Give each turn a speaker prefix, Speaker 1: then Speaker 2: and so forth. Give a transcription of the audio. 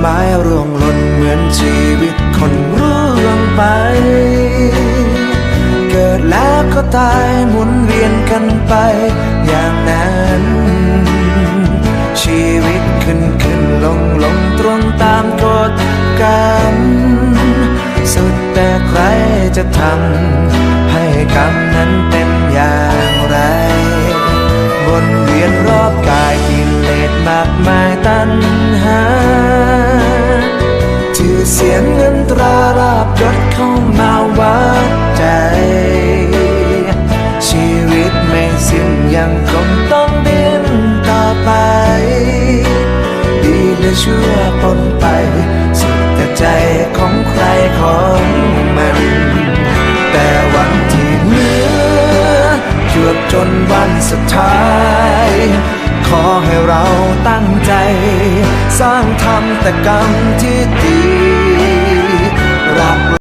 Speaker 1: ไม้ร่วงหล่นเหมือนชีวิตคนร่วงไป เกิดแล้วก็ตายหมุนเวียนกันไปอย่างนั้น ชีวิตขึ้นขึ้นลงลงตรงตามกฎกรรมสุดแต่ใครจะทำให้กรรมนั้นเป็นอย่างไรวนเวียนรอบกายกิเลสมากมายตัณหา ยังคงต้องดิ้นต่อไป ดีและชั่วปนไป สุดแต่ใจของใครของมัน แต่วันที่เหลือจวบจนวันสุดท้าย ขอให้เราตั้งใจ สร้างทำแต่กรรมที่ดี